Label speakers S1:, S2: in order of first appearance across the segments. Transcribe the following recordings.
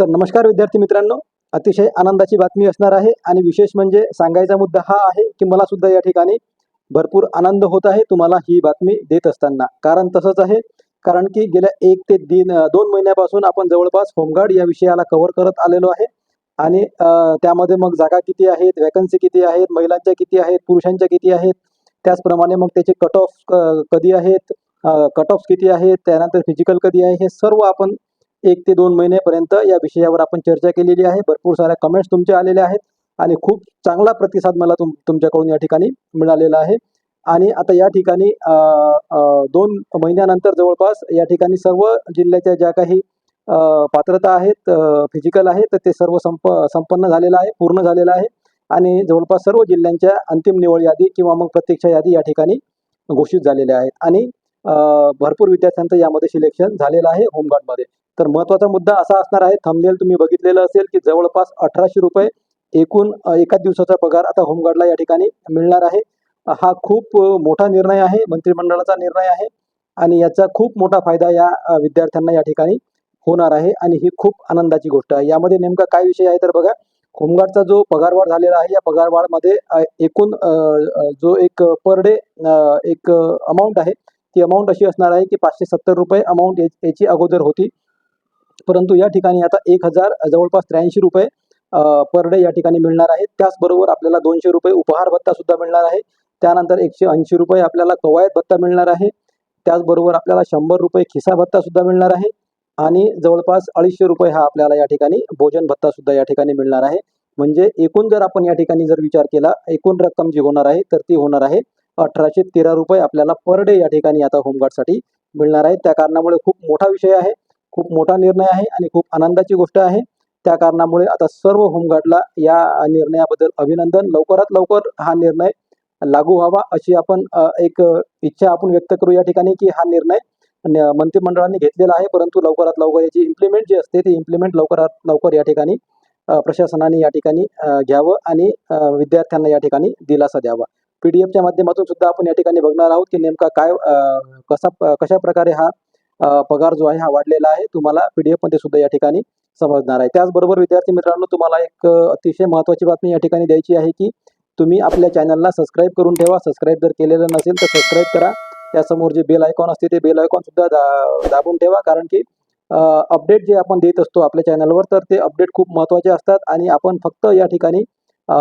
S1: तर नमस्कार विद्यार्थी मित्रांनो. अतिशय आनंदाची बातमी असणार आहे आणि विशेष म्हणजे सांगायचा मुद्दा हा आहे की मला सुद्धा या ठिकाणी भरपूर आनंद होत आहे तुम्हाला ही बातमी देत असताना. कारण तसंच आहे. कारण की गेल्या एक ते दिन दोन महिन्यापासून आपण जवळपास होमगार्ड या विषयाला कव्हर करत आलेलो आहे. आणि त्यामध्ये मग जागा किती आहेत वॅकन्सी किती आहेत महिलांच्या किती आहेत पुरुषांच्या किती आहेत त्याचप्रमाणे मग त्याचे कट ऑफ कधी आहेत कट ऑफ किती आहेत त्यानंतर फिजिकल कधी आहे हे सर्व आपण एक ते दोन महिन्यापर्यंत या विषयावर आपण चर्चा केलेली आहे. भरपूर साऱ्या कमेंट्स तुमच्या आलेले आहेत आणि खूप चांगला प्रतिसाद मला तुम तुमच्याकडून या ठिकाणी मिळालेला आहे. आणि आता या ठिकाणी दोन महिन्यानंतर जवळपास या ठिकाणी सर्व जिल्ह्याच्या ज्या काही पात्रता आहेत फिजिकल आहे तर ते सर्व संप संपन्न झालेलं आहे पूर्ण झालेलं आहे. आणि जवळपास सर्व जिल्ह्यांच्या अंतिम निवड यादी किंवा मग प्रत्यक्ष यादी या ठिकाणी घोषित झालेल्या आहेत. आणि भरपूर विद्यार्थ्यांचं यामध्ये सिलेक्शन झालेलं आहे होमगार्डमध्ये. तर महत्त्वाचा मुद्दा असा असणार आहे थंबनेल तुम्ही बघितलेलं असेल की जवळपास अठराशे रुपये एकूण एकाच दिवसाचा पगार आता होमगार्डला या ठिकाणी मिळणार आहे. हा खूप मोठा निर्णय आहे मंत्रिमंडळाचा निर्णय आहे आणि याचा खूप मोठा फायदा या विद्यार्थ्यांना या ठिकाणी होणार आहे आणि ही खूप आनंदाची गोष्ट आहे. यामध्ये नेमका काय विषय आहे तर बघा होमगार्डचा जो पगारवाढ झालेला आहे या पगारवाढमध्ये एकूण जो एक पर डे एक अमाऊंट आहे ती अमाऊंट अशी असणार आहे की पाचशे सत्तर रुपये अमाऊंट याची अगोदर होती. परंतु या ठिकाणी आता एक हजार जवळपास त्र्याऐंशी रुपये पर डे या ठिकाणी मिळणार आहे त्याचबरोबर आपल्याला दोनशे रुपये उपहार भत्ता सुद्धा मिळणार आहे. त्यानंतर एकशे ऐंशी रुपये आपल्याला कवायत भत्ता मिळणार आहे. त्याचबरोबर आपल्याला शंभर रुपये खिसा भत्ता सुद्धा मिळणार आहे. आणि जवळपास अडीचशे रुपये हा आपल्याला या ठिकाणी भोजन भत्ता सुद्धा या ठिकाणी मिळणार आहे. म्हणजे एकूण जर आपण या ठिकाणी जर विचार केला एकूण रक्कम जी होणार आहे तर ती होणार आहे अठराशे तेरा रुपये आपल्याला पर डे या ठिकाणी आता होमगार्डसाठी मिळणार आहे. त्या कारणामुळे खूप मोठा विषय आहे. खूप मोठा निर्णय आहे आणि खूप आनंदाची गोष्ट आहे. त्या कारणामुळे आता सर्व होमगार्डला या निर्णयाबद्दल अभिनंदन. लवकरात लवकर हा निर्णय लागू व्हावा अशी आपण एक इच्छा आपण व्यक्त करू या ठिकाणी की हा निर्णय मंत्रिमंडळाने घेतलेला आहे. परंतु लवकरात लवकर याची इम्प्लिमेंट जी असते ती इम्प्लिमेंट लवकरात लवकर या ठिकाणी प्रशासनाने या ठिकाणी घ्यावं आणि विद्यार्थ्यांना या ठिकाणी दिलासा द्यावा. पी डी एफच्या माध्यमातून सुद्धा आपण या ठिकाणी बघणार आहोत की नेमका काय कसा कशा प्रकारे हा पगार जो आहे हा वाढलेला आहे. तुम्हाला पी डी एफमध्ये सुद्धा या ठिकाणी समजणार आहे. त्याचबरोबर विद्यार्थी मित्रांनो तुम्हाला एक अतिशय महत्त्वाची बातमी या ठिकाणी द्यायची आहे की तुम्ही आपल्या चॅनलला सबस्क्राईब करून ठेवा. सबस्क्राईब जर केलेलं नसेल तर सबस्क्राईब करा. त्यासमोर जे बेल आयकॉन असते ते बेल आयकॉन सुद्धा दा दाबून ठेवा. कारण की अपडेट जे आपण देत असतो आपल्या चॅनलवर तर ते अपडेट खूप महत्त्वाचे असतात. आणि आपण फक्त या ठिकाणी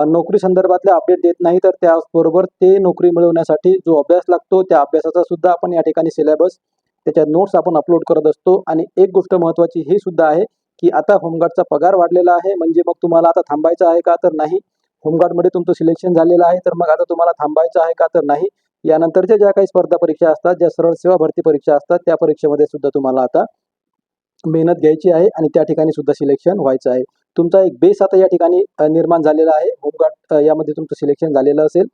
S1: नोकरी संदर्भातले अपडेट देत नाही तर त्याचबरोबर ते नोकरी मिळवण्यासाठी जो अभ्यास लागतो त्या अभ्यासाचा सुद्धा आपण या ठिकाणी सिलेबस त्याच्या नोट्स आपण अपलोड करत असतो. आणि एक गोष्ट महत्त्वाची ही सुद्धा आहे की आता होमगार्डचा पगार वाढलेला आहे. म्हणजे मग तुम्हाला आता थांबायचं आहे का तर नाही. होमगार्डमध्ये तुमचं सिलेक्शन झालेलं आहे. तर मग आता तुम्हाला थांबायचं आहे का तर नाही. यानंतरच्या ज्या काही स्पर्धा परीक्षा असतात ज्या सरळ सेवा भरती परीक्षा असतात त्या परीक्षेमध्ये सुद्धा तुम्हाला आता मेहनत घ्यायची आहे आणि त्या ठिकाणी सुद्धा सिलेक्शन व्हायचं आहे. तुमचा एक बेस आता या ठिकाणी निर्माण झालेला आहे. होमगार्ड यामध्ये तुमचं सिलेक्शन झालेलं असेल.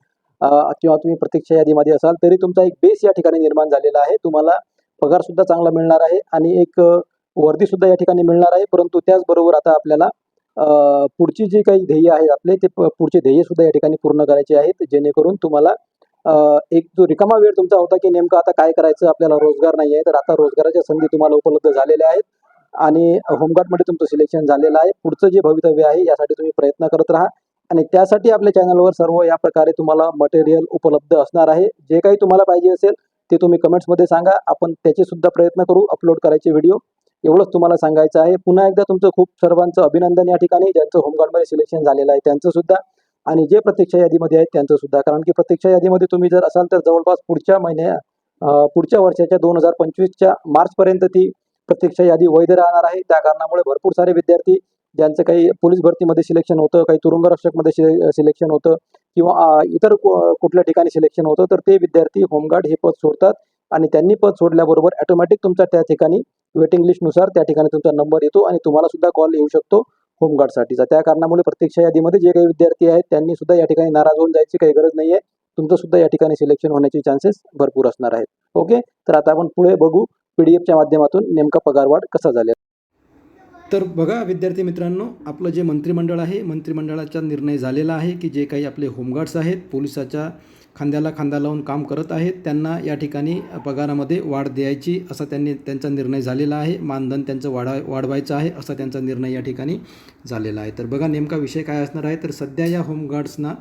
S1: किंवा तुम्ही प्रतीक्षा यादीमध्ये असाल तरी तुमचा एक बेस या ठिकाणी निर्माण झालेला आहे. तुम्हाला पगार सुद्धा चांगला मिळणार आहे आणि एक वर्दी सुद्धा या ठिकाणी मिळणार आहे. परंतु त्याचबरोबर आता आपल्याला पुढची जी काही ध्येय आहेत आपले ते पुढचे ध्येय सुद्धा या ठिकाणी पूर्ण करायचे आहेत. जेणेकरून तुम्हाला एक जो रिकामा वेळ तुमचा होता की नेमकं आता काय करायचं? आपल्याला रोजगार नाही आहे. तर आता रोजगाराच्या संधी तुम्हाला उपलब्ध झालेल्या आहेत. आणि होमगार्डमध्ये तुमचं सिलेक्शन झालेलं आहे. पुढचं जे भवितव्य आहे यासाठी तुम्ही प्रयत्न करत राहा. आणि त्यासाठी आपल्या चॅनलवर सर्व या प्रकारे तुम्हाला मटेरियल उपलब्ध असणार आहे. जे काही तुम्हाला पाहिजे असेल ते तुम्ही कमेंट्समध्ये सांगा. आपण त्याचे सुद्धा प्रयत्न करू अपलोड करायचे व्हिडिओ एवढंच तुम्हाला सांगायचं आहे. पुन्हा एकदा तुमचं खूप सर्वांचं अभिनंदन या ठिकाणी. ज्यांचं होमगार्डमध्ये सिलेक्शन झालेलं आहे त्यांचं सुद्धा आणि जे प्रतीक्षा यादीमध्ये आहेत त्यांचं सुद्धा कारण की प्रतीक्षा यादीमध्ये तुम्ही जर असाल तर जवळपास पुढच्या महिन्या पुढच्या वर्षाच्या दोन हजार पंचवीसच्या मार्चपर्यंत ती प्रतीक्षा यादी वैध राहणार आहे. त्या कारणामुळे भरपूर सारे विद्यार्थी ज्यांचं काही पोलीस भरतीमध्ये सिलेक्शन होतं काही तुरुंगरक्षकमध्ये सिलेक्शन होतं किंवा इतर कुठल्या ठिकाणी सिलेक्शन होतं तर ते विद्यार्थी होमगार्ड हे पद सोडतात आणि त्यांनी पद सोडल्याबरोबर ऑटोमॅटिक तुमचा त्या ठिकाणी वेटिंग लिस्टनुसार त्या ठिकाणी तुमचा नंबर येतो आणि तुम्हाला सुद्धा कॉल येऊ शकतो होमगार्डसाठीचा त्या कारणामुळे प्रत्यक्ष यादीमध्ये जे काही विद्यार्थी आहेत त्यांनी सुद्धा या ठिकाणी नाराज होऊन जायची काही गरज नाही आहे तुमचं सुद्धा या ठिकाणी सिलेक्शन होण्याचे चान्सेस भरपूर असणार आहेत. ओके तर आता आपण पुढे बघू. पी माध्यमातून नेमका पगारवाढ कसा झाला तर बघा विद्यार्थी मित्रांनो आपलं जे मंत्रिमंडळ आहे मंत्रिमंडळाचा निर्णय झालेला आहे की जे काही आपले होमगार्ड्स आहेत पोलिसाच्या खांद्याला खांदा लावून काम करत आहेत त्यांना या ठिकाणी पगारामध्ये वाढ द्यायची असा त्यांनी त्यांचा निर्णय झालेला आहे मानधन त्यांचं वाढा वाढवायचं आहे असा त्यांचा निर्णय या ठिकाणी झालेला आहे. तर बघा नेमका विषय काय असणार आहे तर सध्या या होमगार्ड्सना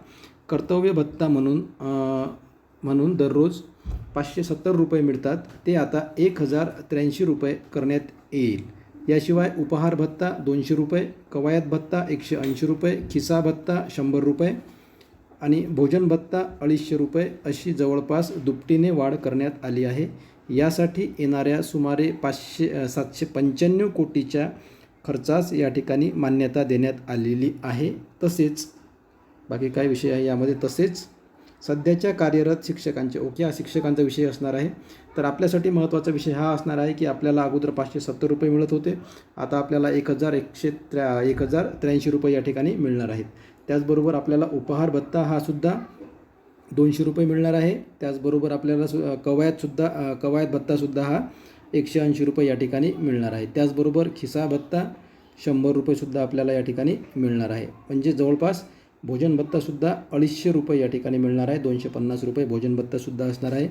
S1: कर्तव्य भत्ता म्हणून म्हणून दररोज पाचशे सत्तर रुपये मिळतात ते आता एक हजार त्र्याऐंशी रुपये करण्यात येईल. याशिवाय उपहार भत्ता दोनशे रुपये कवायत भत्ता एकशे ऐंशी रुपये खिसा भत्ता शंभर रुपये आणि भोजन भत्ता अडीचशे रुपये अशी जवळपास दुपटीने वाढ करण्यात आली आहे. यासाठी येणाऱ्या सुमारे पाचशे सातशे पंच्याण्णव कोटीच्या खर्चास या ठिकाणी मान्यता देण्यात आलेली आहे. तसेच बाकी काय विषय आहे यामध्ये तसेच सध्याच्या कार्यरत शिक्षकांचे ओके हा शिक्षकांचा विषय असणार आहे. तर आपल्यासाठी महत्त्वाचा विषय हा असणार आहे की आपल्याला अगोदर पाचशे सत्तर रुपये मिळत होते. आता आपल्याला एक हजार एकशे त्र्या एक हजार त्र्याऐंशी रुपये या ठिकाणी मिळणार आहेत. त्याचबरोबर आपल्याला उपहार भत्ता हा सुद्धा दोनशे रुपये मिळणार आहे. त्याचबरोबर आपल्याला सु कवायतसुद्धा कवायत भत्तासुद्धा हा एकशे ऐंशी रुपये या ठिकाणी मिळणार आहे. त्याचबरोबर खिसा भत्ता शंभर रुपयेसुद्धा आपल्याला या ठिकाणी मिळणार आहे. म्हणजे जवळपास भोजन भत्तासुद्धा अडीचशे रुपये या ठिकाणी मिळणार आहे. दोनशे पन्नास रुपये भोजन भत्तासुद्धा असणार आहे.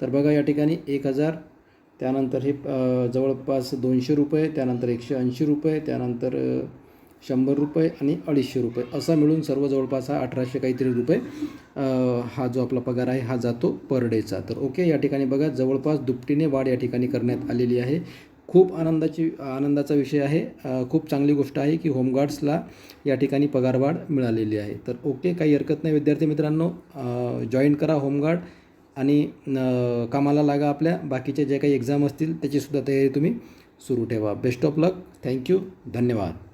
S1: तर बघा या ठिकाणी एक हजार त्यानंतर हे जवळपास दोनशे रुपये त्यानंतर एकशे ऐंशी रुपये त्यानंतर शंभर रुपये आणि अडीचशे रुपये. असा मिळून सर्व जवळपास हा अठराशे काहीतरी रुपये हा जो आपला पगार आहे हा जातो पर डेचा. तर ओके या ठिकाणी बघा जवळपास दुपटीने वाढ या ठिकाणी करण्यात आलेली आहे. खूप आनंदाची आनंदाचा विषय आहे. खूप चांगली गोष्ट आहे की होमगार्ड्सला या ठिकाणी पगारवाढ मिळालेली आहे. तर ओके काही हरकत नाही. विद्यार्थी मित्रांनो जॉईन करा होमगार्ड आणि कामाला लागा आपल्या. बाकीचे जे काही एक्झाम असतील त्याचीसुद्धा तयारी तुम्ही सुरू ठेवा. बेस्ट ऑफ लक थँक्यू धन्यवाद.